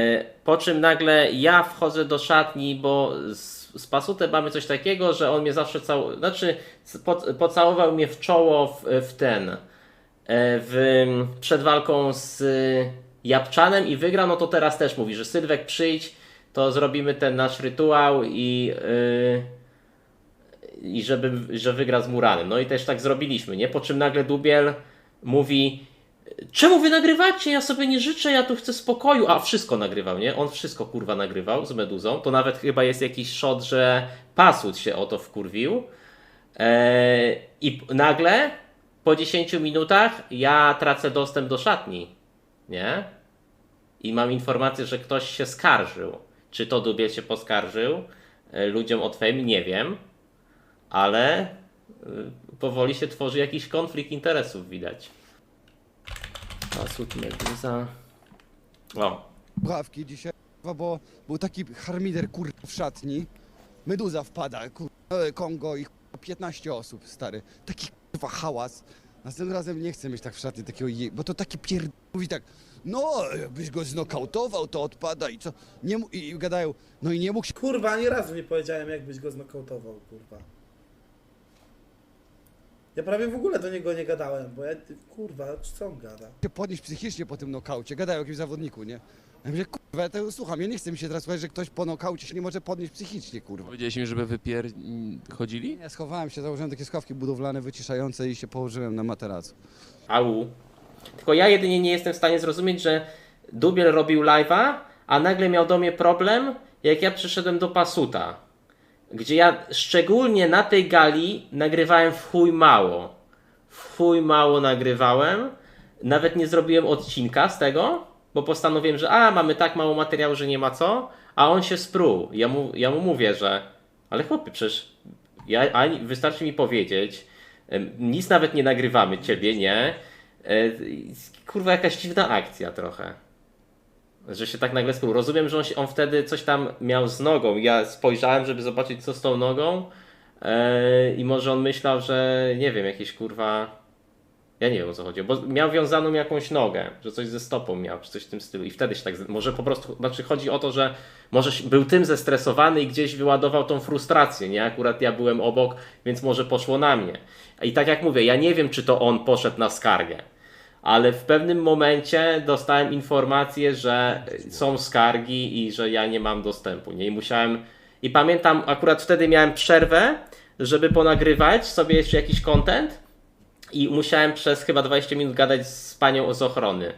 E, Po czym nagle ja wchodzę do szatni, bo z, z Pasutem mamy coś takiego, że on mnie zawsze całował, znaczy po, pocałował mnie w czoło w, w ten, e, w, przed walką z Japczanem i wygrał, no to teraz też mówi, że Sylwek przyjdź, to zrobimy ten nasz rytuał i, yy, i żeby, że wygra z Muranem. No i też tak zrobiliśmy, nie? Po czym nagle Dubiel mówi, czemu wy nagrywacie? Ja sobie nie życzę, ja tu chcę spokoju. A wszystko nagrywał, nie? On wszystko kurwa nagrywał z Meduzą. To nawet chyba jest jakiś shot, że Pasut się o to wkurwił. Eee, I nagle po 10 minutach ja tracę dostęp do szatni, nie? I mam informację, że ktoś się skarżył. Czy to Dubiel się poskarżył e, ludziom od Fame? Nie wiem. Ale y, powoli się tworzy jakiś konflikt interesów, widać. Pasut, Meduza. O, słuchawki dzisiaj, kurwa, bo był taki harmider kurwa w szatni. Meduza wpada, kurwa, Kongo i kurwa, 15 osób, stary. Taki kurwa hałas. Następnym razem nie chcę mieć tak w szatni takiego je... bo to taki pier... mówi tak, no jakbyś go znokautował, to odpada i co? Nie mu... I, i gadają, no i nie mógł się Kurwa, ani razu nie powiedziałem, jakbyś go znokautował, kurwa. Ja prawie w ogóle do niego nie gadałem, bo ja, kurwa, co on gada? podnieść psychicznie po tym nokaucie. Gadają o jakimś zawodniku, nie? Ja mówię, kurwa, ja tego słucham, ja nie chcę mi się teraz słuchać, że ktoś po nokaucie się nie może podnieść psychicznie, kurwa. Powiedziałeś im, żeby wypier... chodzili? Ja schowałem się, założyłem takie schowki budowlane, wyciszające i się położyłem na materacu. au. Tylko ja jedynie nie jestem w stanie zrozumieć, że Dubiel robił live'a, a nagle miał do mnie problem, jak ja przyszedłem do Pasuta. Gdzie ja szczególnie na tej gali nagrywałem w chuj mało. W chuj mało nagrywałem. Nawet nie zrobiłem odcinka z tego, bo postanowiłem, że a, mamy tak mało materiału, że nie ma co, a on się spruł. Ja mu, ja mu mówię, że ale chłopie, przecież ja, ani, wystarczy mi powiedzieć, nic nawet nie nagrywamy ciebie, nie? E, Kurwa, jakaś dziwna akcja trochę. Że się tak nagle sprół. Rozumiem, że on, się, on wtedy coś tam miał z nogą. Ja spojrzałem, żeby zobaczyć, co z tą nogą. e, I może on myślał, że nie wiem, jakieś kurwa. Ja nie wiem o co chodzi, bo miał wiązaną jakąś nogę, że coś ze stopą miał, czy coś w tym stylu. I wtedy się tak. Może po prostu. Znaczy, chodzi o to, że może był tym zestresowany i gdzieś wyładował tą frustrację, nie? Akurat ja byłem obok, więc może poszło na mnie. I tak jak mówię, ja nie wiem, czy to on poszedł na skargę ale w pewnym momencie dostałem informację, że są skargi i że ja nie mam dostępu. Nie? I musiałem. I pamiętam, akurat wtedy miałem przerwę, żeby ponagrywać sobie jeszcze jakiś content. I musiałem przez chyba 20 minut gadać z panią z ochrony.